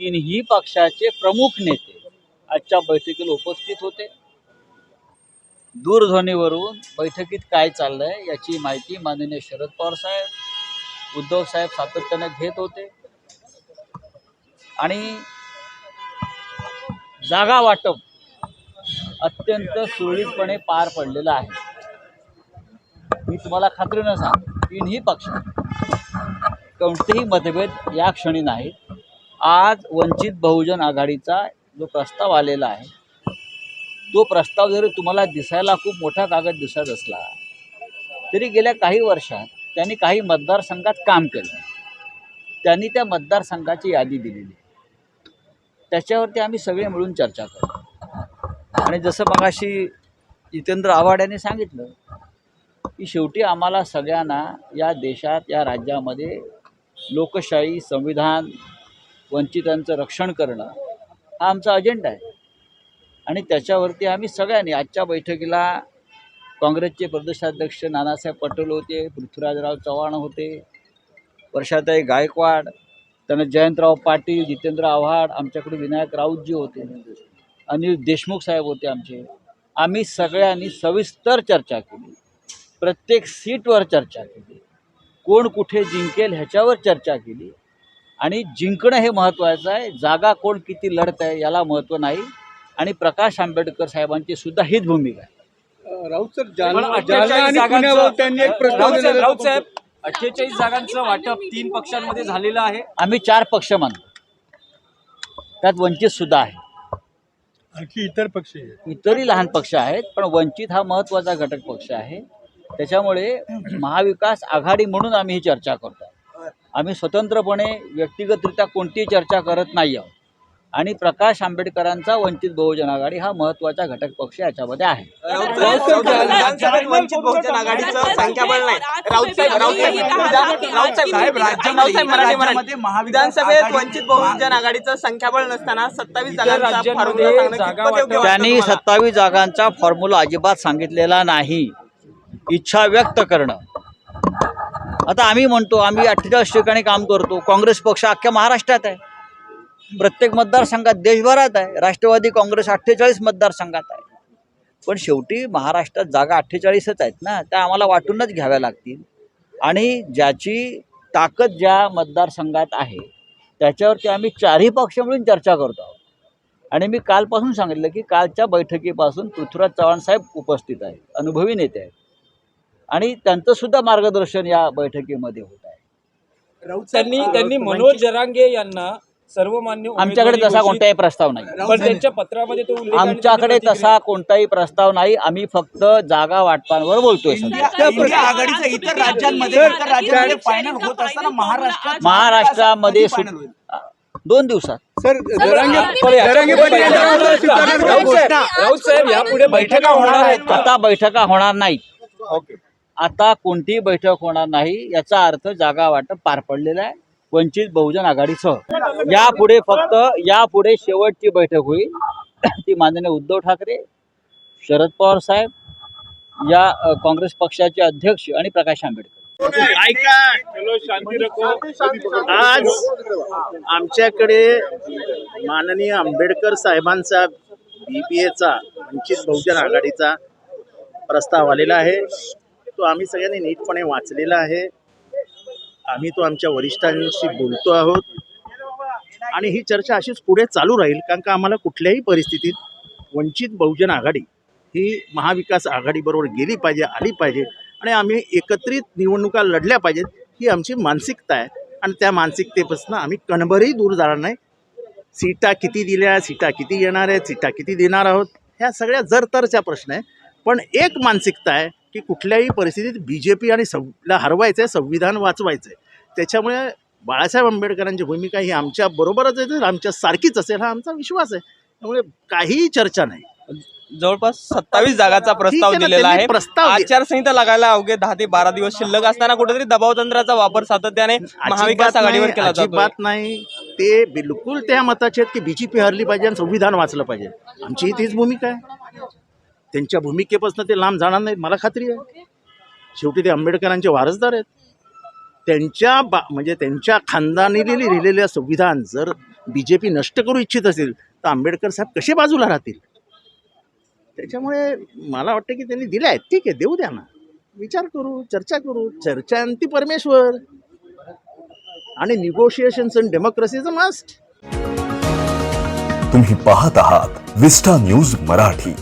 तीनही पक्षाचे प्रमुख नेते आजच्या बैठकीला उपस्थित होते. दूरध्वनीवरून बैठकीत काय चाललंय याची माहिती माननीय शरद पवार साहेब उद्धव साहेब सातत्याने घेत होते. आणि जागा वाटप अत्यंत सुरळीतपणे पार पडलेलं आहे. मी तुम्हाला खात्रीनं सांग तीनही पक्ष कोणतेही मतभेद या क्षणी नाहीत. आज वंचित बहुजन आघाडीचा जो प्रस्ताव आलेला आहे तो प्रस्ताव जरी तुम्हाला दिसायला खूप मोठा कागद दिसत असला तरी गेल्या काही वर्षात त्यांनी काही मतदारसंघात काम केलं. त्यांनी त्या मतदारसंघाची यादी दिलेली. त्याच्यावरती आम्ही सगळे मिळून चर्चा करू आणि जसं मगाशी जितेंद्र आव्हाड यांनी सांगितलं की शेवटी आम्हाला सगळ्यांना या देशात या राज्यामध्ये लोकशाही संविधान वंचितांचं रक्षण करणं हा आमचा अजेंडा आहे. आणि त्याच्यावरती आम्ही सगळ्यांनी आजच्या बैठकीला काँग्रेसचे प्रदेशाध्यक्ष नानासाहेब पटेल होते पृथ्वीराजराव चव्हाण होते वर्षाताई गायकवाड त्यांना जयंतराव पाटील जितेंद्र आव्हाड आमच्याकडे विनायक राऊतजी होते अनिल देशमुख साहेब होते आमचे. आम्ही सगळ्यांनी सविस्तर चर्चा केली. प्रत्येक सीटवर चर्चा केली. कोण कुठे जिंकेल ह्याच्यावर चर्चा केली. आणि जिंकणं हे महत्त्वाचं आहे. जागा कोण किती लढत आहे याला महत्त्व नाही. आणि प्रकाश आंबेडकर साहेबांची सुद्धा हीच भूमिका आहे. राऊत सर पण जालना 48 जालना आणि जागांचं- पुण्यावर त्यांनी एक प्रस्ताव राऊत साहेब अठ्ठेचाळीस जागांचं वाटप तीन पक्षांमध्ये झालेलं आहे. आम्ही चार पक्ष मानतो. त्यात वंचित सुद्धा आहे. आणखी इतर पक्ष आहेत. इतरही लहान पक्ष आहेत पण वंचित हा महत्त्वाचा घटक पक्ष आहे. त्याच्यामुळे महाविकास आघाडी म्हणून आम्ही ही चर्चा करतो. आम्ही स्वतंत्रपणे व्यक्तिगतरित्या कोणतीही चर्चा करत नाही आहोत. आणि प्रकाश आंबेडकरांचा वंचित बहुजन आघाडी हा महत्त्वाचा घटक पक्ष याच्यामध्ये आहे. वंचित बहुजन आघाडीचं संख्याबळ विधानसभेत वंचित बहुजन आघाडीचं नसताना सत्तावीस त्यांनी? सत्तावीस जागांचा फॉर्म्युला अजिबात सांगितलेला नाही. इच्छा व्यक्त करणं. आता आम्ही म्हणतो आम्ही अठ्ठेचाळीस ठिकाणी काम करतो. काँग्रेस पक्ष अख्ख्या महाराष्ट्रात आहे. प्रत्येक मतदारसंघात देशभरात आहे. राष्ट्रवादी काँग्रेस अठ्ठेचाळीस मतदारसंघात आहे. पण शेवटी महाराष्ट्रात जागा अठ्ठेचाळीसच आहेत ना? त्या आम्हाला वाटूनच घ्याव्या लागतील. आणि ज्याची ताकद ज्या मतदारसंघात आहे त्याच्यावरती आम्ही चारही पक्ष मिळून चर्चा करतो आहोत. आणि मी कालपासून सांगितलं की कालच्या बैठकीपासून पृथ्वीराज चव्हाण साहेब उपस्थित आहेत. अनुभवी नेते आहेत. आणि त्यांचं सुद्धा मार्गदर्शन या बैठकीमध्ये होत आहे. त्यांनी त्यांनी मनोज जरांगे यांना सर्वमान्य आमच्याकडे तसा कोणताही प्रस्ताव नाही. पण त्यांच्या पत्रामध्ये तो उल्लेख आहे आणि आमच्याकडे तसा कोणताही प्रस्ताव नाही. आम्ही फक्त जागा वाटपांवर बोलतोय सध्या. इंडिया आघाडीचं इतर राज्यांमध्ये इतर राज्यांमध्ये फायनल होत असताना महाराष्ट्रात महाराष्ट्रामध्ये? दोन दिवसात. सर. राऊत साहेब यापुढे बैठका होणार आहेत आता बैठका होणार नाहीत. ओके. आता कोणतीही बैठक होणार नाही याचा अर्थ जागा वाटप पार पडलेला आहे. वंचित बहुजन आघाडीसह यापुढे फक्त यापुढे शेवटची बैठक होईल. ती माननीय उद्धव ठाकरे शरद पवार साहेब या काँग्रेस पक्षाचे अध्यक्ष आणि प्रकाश आंबेडकर. आज आमच्याकडे माननीय आंबेडकर साहेबांचा बी पी एचा वंचित बहुजन आघाडीचा प्रस्ताव आलेला आहे. तो आम्ही सगळ्यांनी नीटपणे वाचलेला आहे. आम्ही तो आमच्या वरिष्ठांशी बोलतो आहोत. आणि ही चर्चा अशीच पुढे चालू राहील कारण का आम्हाला कुठल्याही परिस्थितीत वंचित बहुजन आघाडी ही महाविकास आघाडीबरोबर गेली पाहिजे आली पाहिजे आणि आम्ही एकत्रित निवडणुका लढल्या पाहिजेत ही आमची मानसिकता आहे. आणि त्या मानसिकतेपासून आम्ही कणभरही दूर जाणार नाही. सीटा किती दिल्या सीटा किती येणार आहेत सीटा किती देणार आहोत ह्या सगळ्या जरतरचा प्रश्न आहे पण एक मानसिकता आहे की कुठल्याही परिस्थितीत बी जे पी आणि संला हरवायचं आहे संविधान वाचवायचं आहे त्याच्यामुळे बाळासाहेब आंबेडकरांची भूमिका ही आमच्या बरोबरच आहे तर आमच्या सारखीच असेल हा आमचा विश्वास आहे. त्यामुळे काहीही चर्चा नाही. जवळपास सत्तावीस जागाचा प्रस्ताव दिलेला आहे. प्रस्ताव आचारसंहिता लागायला अवघे दहा ते बारा दिवस शिल्लक असताना कुठेतरी दबाव तंत्राचा वापर सातत्याने महाविकास आघाडीवर नाही, केला जातो अजिबात नाही. ते बिलकुल त्या मताचे आहेत की बीजेपी हरली पाहिजे आणि संविधान वाचलं पाहिजे. आमचीही तीच भूमिका आहे. त्यांच्या भूमिकेपासून ते लांब जाणार नाहीत मला खात्री आहे. शेवटी ते आंबेडकरांचे वारसदार आहेत. त्यांच्या बा म्हणजे त्यांच्या खानदानी लिहिलेलं संविधान जर बी जे पी नष्ट करू इच्छित असेल तर आंबेडकर साहेब कसे बाजूला राहतील? त्याच्यामुळे मला वाटतं की त्यांनी दिले आहेत. ठीक आहे देऊ द्या ना. विचार करू चर्चा करू. चर्चा अंती परमेश्वर. आणि negotiations and democracy is a must तुम्ही पाहत आहात विस्टा न्यूज मराठी.